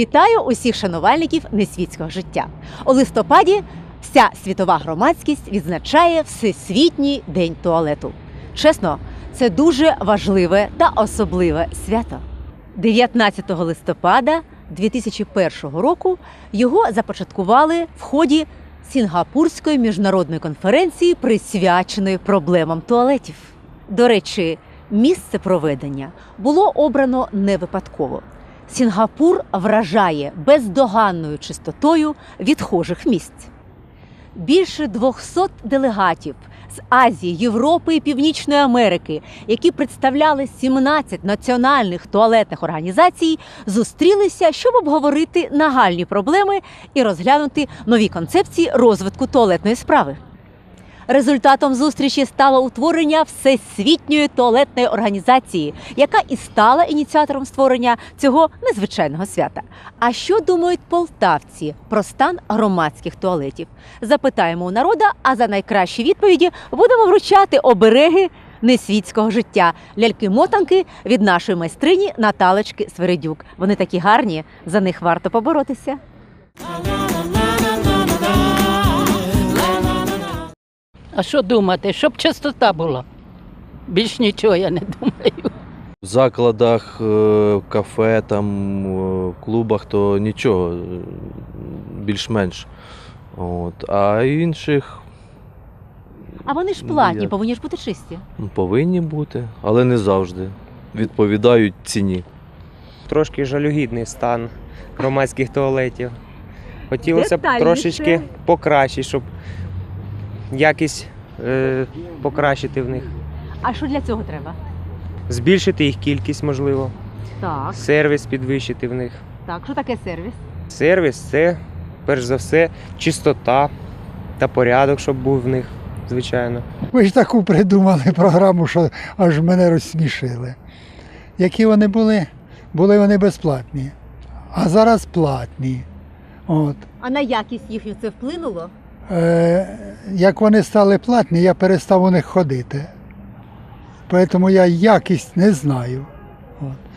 Вітаю усіх шанувальників несвітського життя. У листопаді вся світова громадськість відзначає Всесвітній день туалету. Чесно, це дуже важливе та особливе свято. 19 листопада 2001 року його започаткували в ході Сінгапурської міжнародної конференції, присвяченої проблемам туалетів. До речі, місце проведення було обрано не випадково. Сінгапур вражає бездоганною чистотою відхожих місць. Більше 200 делегатів з Азії, Європи і Північної Америки, які представляли 17 національних туалетних організацій, зустрілися, щоб обговорити нагальні проблеми і розглянути нові концепції розвитку туалетної справи. Результатом зустрічі стало утворення Всесвітньої туалетної організації, яка і стала ініціатором створення цього незвичайного свята. А що думають полтавці про стан громадських туалетів? Запитаємо у народа, а за найкращі відповіді будемо вручати обереги несвітського життя ляльки-мотанки від нашої майстрині Наталочки Свередюк. Вони такі гарні, за них варто поборотися. А що думати? Щоб чистота була. Більш нічого я не думаю. В закладах, е, кафе, там, е, клубах, то нічого, е, більш-менш. От. А інших А вони ж платні, Ніяк. повинні ж бути чисті. повинні бути, але не завжди. Відповідають ціні. трошки жалюгідний стан громадських туалетів. Хотілося б Детальніше. трошечки покращити, щоб якість е, покращити в них. А що для цього треба? Збільшити їх кількість, можливо, Так, сервіс підвищити в них. так, що таке сервіс? Сервіс це, перш за все, чистота та порядок, щоб був в них, звичайно. Ви ж таку придумали програму, що аж мене розсмішили. Які вони були? Були вони безплатні, а зараз платні. От. А на якість їхню це вплинуло? Е, як вони стали платні, я перестав у них ходити. Тому я якість не знаю.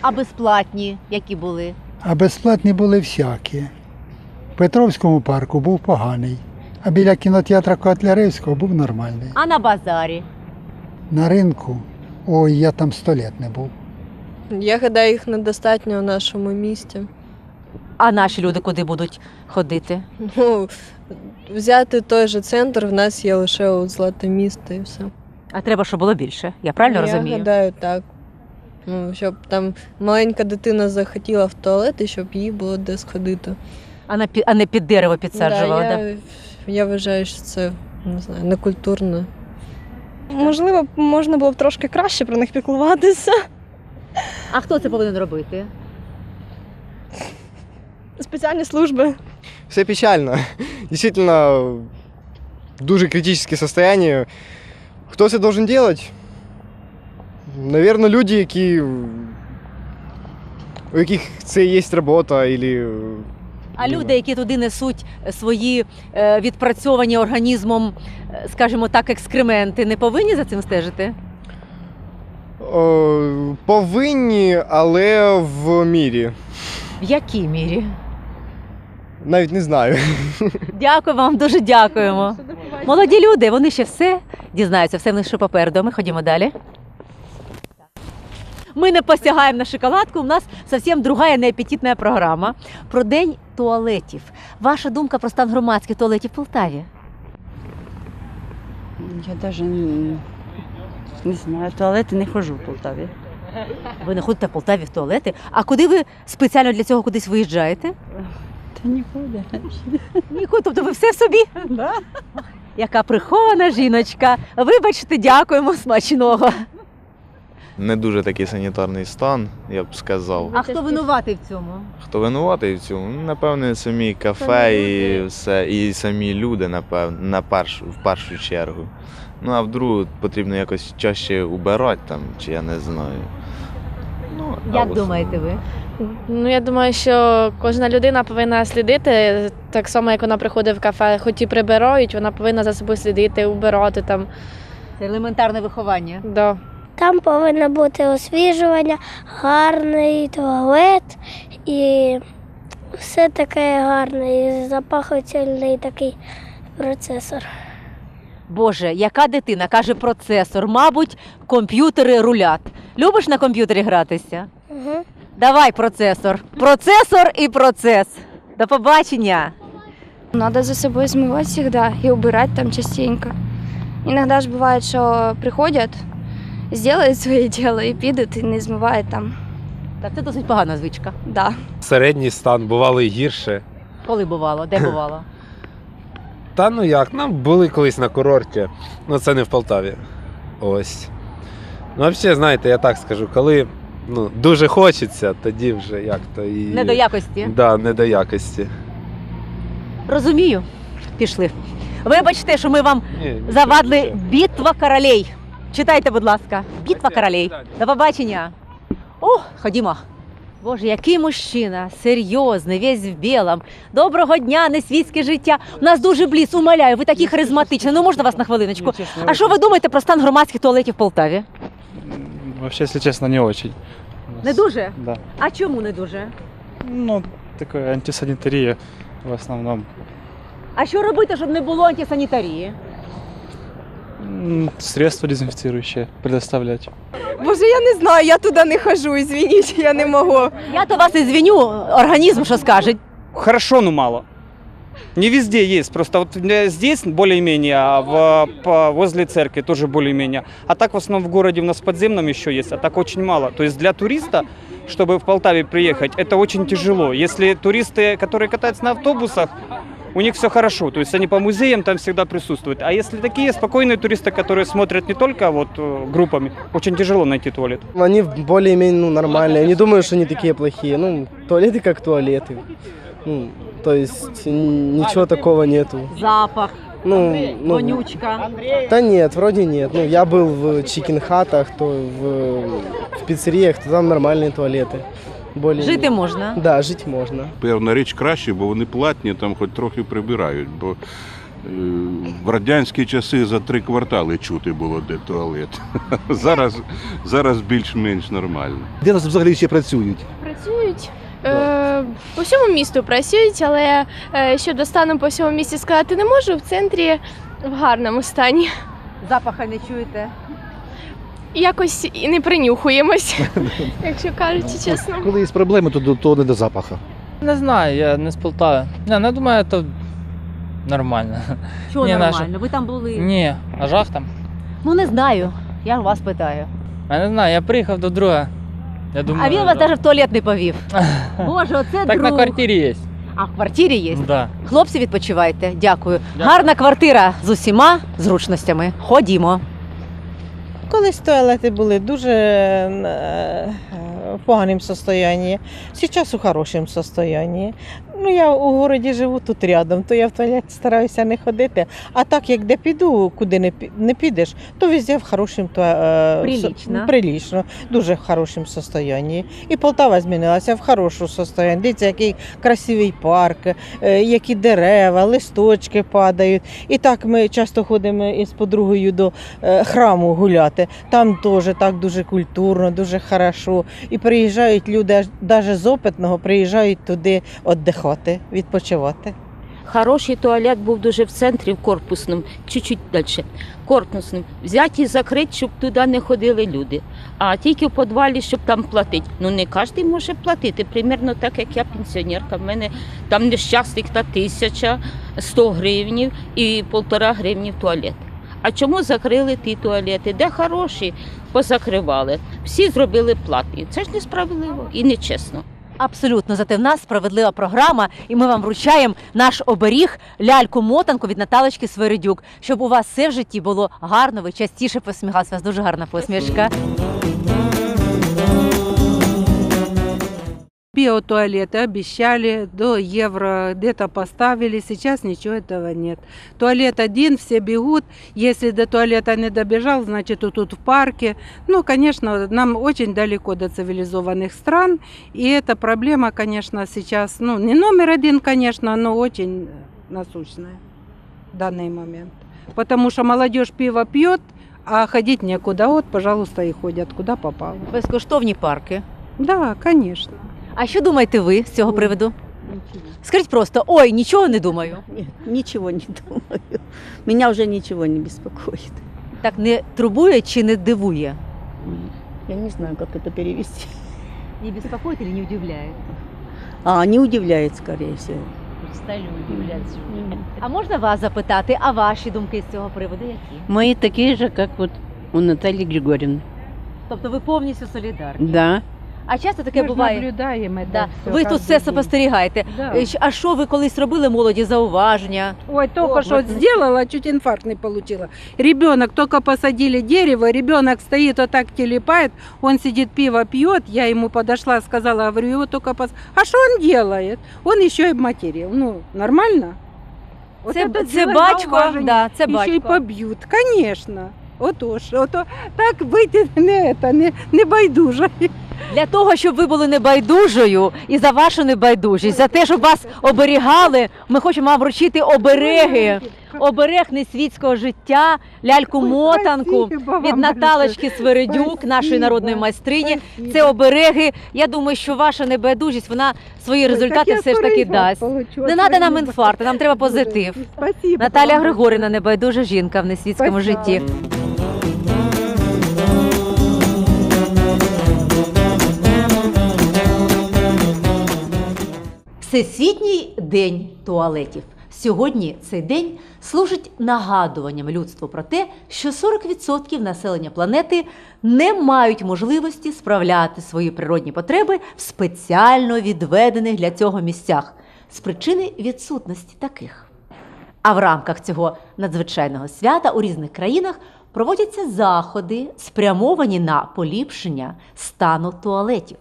А безплатні, які були? А безплатні були всякі. В Петровському парку був поганий, а біля кінотеатра Котляревського був нормальний. А на базарі? На ринку, ой, я там сто літ не був. Я гадаю, їх недостатньо в нашому місті. А наші люди куди будуть ходити? Ну, взяти той же центр, в нас є лише от злате місто і все. А треба, щоб було більше. Я правильно Я розумію? гадаю, так. Ну, щоб там маленька дитина захотіла в туалет і щоб їй було де сходити. А, на, пі- а не під дерево підсаджували. Да, Да, я, я вважаю, що це не знаю, некультурно. Можливо, можна було б трошки краще про них піклуватися. А хто це повинен робити? Спеціальні служби. все печально. Действительно, в дуже критическое состояние. Хто це должен делать? Наверное, люди, які, у яких це є робота, или А люди, які туди несуть свої е, відпрацьовані організмом, е, скажімо так, екскременти, не повинні за цим стежити? е, повинні, але в мірі. В якій мірі? Навіть не знаю. Дякую вам, дуже дякуємо. Молоді люди, вони ще все дізнаються, все в них ще попереду. Ми ходімо далі. Ми не посягаємо на шоколадку. У нас зовсім друга неапетитна програма про день туалетів. Ваша думка про стан громадських туалетів в Полтаві? Я навіть не, не знаю, в туалети не ходжу в Полтаві. Ви не ходите в Полтаві в туалети. А куди ви спеціально для цього кудись виїжджаєте? Та нікуди. Нікуди, тобто ви все собі? Яка прихована жіночка. Вибачте, дякуємо смачного. не дуже такий санітарний стан, я б сказав. А хто винуватий в цьому? Хто винуватий в цьому? Ну, Напевне, самі кафе і все, і самі люди, напевно, на першу, в першу чергу. Ну а в другу потрібно якось чаще убирати там, чи я не знаю. Ну, Як або- думаєте ви? Ну, я думаю, що кожна людина повинна слідити, так само, як вона приходить в кафе, хоч і прибирають, вона повинна за собою слідити, убирати там. Це елементарне виховання. Да. Там повинно бути освіжування, гарний туалет і Все таке гарне, і запахательний такий процесор. Боже, яка дитина каже процесор, мабуть, комп'ютери рулять. Любиш на комп'ютері гратися? Угу. Давай, процесор. Процесор і процес. До побачення. Надо за собой смывать всегда и убирать там частенько. Иногда же бывает, что приходят, сделают своє дело і підуть, і не змивають там. Так, це досить погана звичка. Да. Середній стан, бувало і гірше. Коли бувало? Де бувало? Та ну як, нам були колись на курорті, ну це не в Полтаві. Ось. Ну, взагалі, знаєте, я так скажу, коли ну, дуже хочеться, тоді вже як то і. Не до якості. Да, не до якості. Розумію. Пішли. Вибачте, що ми вам Ні, нічого, завадли нічого. битва королей. Читайте, будь ласка. Битва королей. До побачення. О, ходімо. Боже, який мужчина, серйозний, весь в білому. Доброго дня, несвітське життя. У нас дуже бліс, умоляю, ви такі харизматичні. Ну можна вас на хвилиночку? А що ви думаєте про стан громадських туалетів в Полтаві? Вообще, если честно, не очень. Не дуже? Да. А чому не дуже? Ну, такое антисанитария в основном. А що робити, щоб не було антисанітарії? М, Средства дезинфицирующие предоставлять. Боже, я не знаю, я туди не хожу, извиніть, я не можу. Я то вас і звіню, організм що скаже. Хорошо, но мало. Не везде есть, просто вот здесь более-менее, а в, по- возле церкви тоже более-менее. А так в основном в городе у нас подземном еще есть, а так очень мало. То есть для туриста, чтобы в Полтаве приехать, это очень тяжело. Если туристы, которые катаются на автобусах, у них все хорошо, то есть они по музеям там всегда присутствуют. А если такие спокойные туристы, которые смотрят не только вот э, группами, очень тяжело найти туалет. Они более-менее ну, нормальные. Не думаю, что они такие плохие. Ну, туалеты как туалеты. Ну, то есть н- ничего такого нету. Запах, Ну, ну, вонючка. да нет, вроде нет. Ну, я был в чикен-хатах, то в, в пиццериях, то там нормальные туалеты. Более Жити можна. Да, жить можна. Певна річ краще, бо вони платні, там хоч трохи прибирають. Бо е, в радянські часи за три квартали чути було, де туалет. Зараз, зараз більш-менш нормально. Де нас взагалі ще працюють? Працюють. Е, по всьому місту працюють, але е, щодо стану по всьому місті сказати не можу. В центрі в гарному стані. Запаха не чуєте. Якось і не принюхуємось, якщо кажучи чесно. Коли є проблеми, то, то не до запаха. Не знаю, я не з Полтави. Не, ну думаю, то нормально. Чого Ні, нормально? наше- Ви там були? Ні, а жах там? Ну не знаю. Я вас питаю. Я не знаю, я приїхав до друга. Я думаю, а він вас да. навіть в туалет не повів. Боже, оце Так друг. на квартирі є. А в квартирі є? Да. Хлопці, відпочивайте. Дякую. Гарна квартира з усіма зручностями. Ходімо. Колись туалети були дуже е, в поганому стані, зараз у хорошому стані. Ну, я у городі живу тут рядом, то я в туалет стараюся не ходити. А так, як де піду, куди не, не підеш, то везде в хорошому е, Прилічно. прилічно, дуже в хорошому стані. І Полтава змінилася в хорошому стані. Дивіться, який красивий парк, е, які дерева, листочки падають. І так ми часто ходимо із подругою до е, храму гуляти. Там теж так дуже культурно, дуже хорошо. І приїжджають люди, навіть з опитного, приїжджають туди віддихати, відпочивати. Хороший туалет був дуже в центрі, в корпусному, чуть-чуть далі. Корпусним. Взяти і закрити, щоб туди не ходили люди. А тільки в підвалі, щоб там платити. Ну не кожен може платити. Примірно так, як я пенсіонерка. В мене там нещасних та тисяча, 100 гривнів і полтора гривні в туалет. А чому закрили ті туалети? Де хороші, позакривали. Всі зробили платні. Це ж несправедливо і нечесно. Абсолютно, нас справедлива програма, і ми вам вручаємо наш оберіг ляльку-мотанку від Наталочки Свиридюк, щоб у вас все в житті було гарно, ви частіше посміхалися. У вас дуже гарна посмішка. Биотуалеты обещали до евро, где-то поставили, сейчас ничего этого нет. Туалет один, все бегут, если до туалета не добежал, значит вот тут в парке. Ну, конечно, нам очень далеко до цивилизованных стран, и эта проблема, конечно, сейчас, ну, не номер один, конечно, но очень насущная в данный момент. Потому что молодежь пиво пьет, а ходить некуда. Вот, пожалуйста, и ходят, куда попало. Безкоштовні парки. Да, конечно. А що думаєте ви з цього приводу? Скажіть просто, ой, нічого не думаю. Нет, ничего не думаю. Меня уже ничего не беспокоит. Так не турбує чи не дивує? Я не знаю, как это перевести. Не беспокоит или не удивляет? А, не удивляет, скорее всего. Перестали удивлятися. А можна вас запитати, а ваші думки з цього приводу які? Мои такие же, как вот у Натальи Григорьевны. Тобто ви повністю солідарні? Да. А часто таке Ми буває. наблюдаємо це Да. все Ви тут все спостерігаєте. Да. Е, А що ви колись робили молоді зауваження? Ой, только О, что вот. сделала, чуть инфаркт не получила. Ребенок, только посадили дерево, ребенок стоит, вот так телепает, он сидит, пиво пьет, я ему подошла, сказала, говорю, его только пос... А что он делает? Он еще и материл. Ну, нормально? Вот Це, це батько, да, це Еще и батько. побьют, конечно. Отож, ото так бити не, не, не байдуже. Для того, щоб ви були небайдужою і за вашу небайдужість, за те, щоб вас оберігали, ми хочемо вам вручити обереги. Оберег несвітського життя, ляльку мотанку від Наталочки. Свередюк, нашої народної майстрині. Це обереги. Я думаю, що ваша небайдужість вона свої результати все ж таки дасть. Не треба нам інфаркту, нам треба позитив. Наталя Григорівна небайдужа жінка в несвітському житті. Всесвітній день туалетів. Сьогодні цей день служить нагадуванням людству про те, що 40% населення планети не мають можливості справляти свої природні потреби в спеціально відведених для цього місцях з причини відсутності таких. А в рамках цього надзвичайного свята у різних країнах проводяться заходи, спрямовані на поліпшення стану туалетів,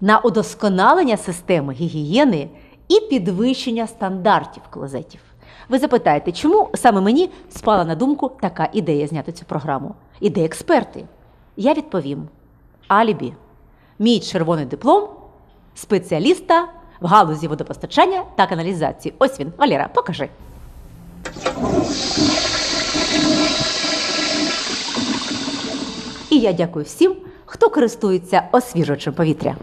на удосконалення системи гігієни і підвищення стандартів клозетів. Ви запитаєте, чому саме мені спала на думку така ідея зняти цю програму? І де експерти? Я відповім: Алібі, мій червоний диплом спеціаліста в галузі водопостачання та каналізації. Ось він, Валера, покажи. І я дякую всім, хто користується освіжувачем повітря.